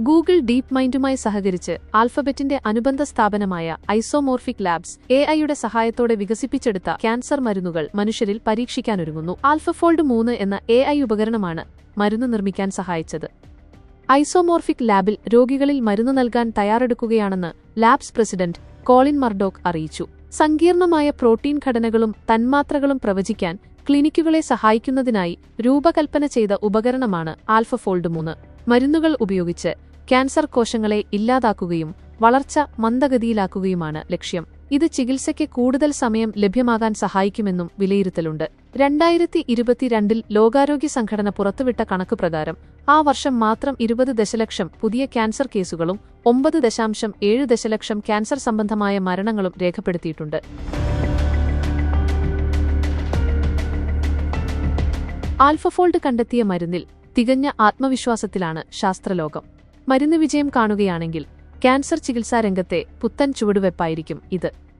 Google deep മൈൻഡുമായി സഹകരിച്ച് ആൽഫബറ്റിന്റെ അനുബന്ധ സ്ഥാപനമായ ഐസോമോർഫിക് ലാബ്സ് എ ഐയുടെ സഹായത്തോടെ വികസിപ്പിച്ചെടുത്ത ക്യാൻസർ മരുന്നുകൾ മനുഷ്യരിൽ പരീക്ഷിക്കാനൊരുങ്ങുന്നു. ആൽഫഫോൾഡ് മൂന്ന് എന്ന എ ഐ ഉപകരണമാണ് മരുന്ന് നിർമ്മിക്കാൻ സഹായിച്ചത്. ഐസോമോർഫിക് ലാബിൽ രോഗികളിൽ മരുന്ന് നൽകാൻ തയ്യാറെടുക്കുകയാണെന്ന് ലാബ്സ് പ്രസിഡന്റ് കോളിൻ മർഡോക്ക് അറിയിച്ചു. സങ്കീർണമായ പ്രോട്ടീൻ ഘടനകളും തന്മാത്രകളും പ്രവചിക്കാൻ ക്ലിനിക്കുകളെ സഹായിക്കുന്നതിനായി രൂപകൽപ്പന ചെയ്ത ഉപകരണമാണ് ആൽഫഫോൾഡ് മൂന്ന്. മരുന്നുകൾ ഉപയോഗിച്ച് ക്യാൻസർ കോശങ്ങളെ ഇല്ലാതാക്കുകയും വളർച്ച മന്ദഗതിയിലാക്കുകയുമാണ് ലക്ഷ്യം. ഇത് ചികിത്സയ്ക്ക് കൂടുതൽ സമയം ലഭ്യമാകാൻ സഹായിക്കുമെന്നും വിലയിരുത്തലുണ്ട്. രണ്ടായിരത്തി ഇരുപത്തിരണ്ടിൽ ലോകാരോഗ്യ സംഘടന പുറത്തുവിട്ട കണക്ക് പ്രകാരം ആ വർഷം മാത്രം ഇരുപത് ദശലക്ഷം പുതിയ ക്യാൻസർ കേസുകളും ഒമ്പത് ദശാംശം ഏഴ് ദശലക്ഷം ക്യാൻസർ സംബന്ധമായ മരണങ്ങളും രേഖപ്പെടുത്തിയിട്ടുണ്ട്. ആൽഫഫോൾഡ് കണ്ടെത്തിയ മരുന്നിൽ തികഞ്ഞ ആത്മവിശ്വാസത്തിലാണ് ശാസ്ത്രലോകം. മരുന്ന് വിജയം കാണുകയാണെങ്കിൽ ക്യാൻസർ ചികിത്സാരംഗത്തെ പുത്തൻ ചുവടുവെപ്പായിരിക്കും ഇത്.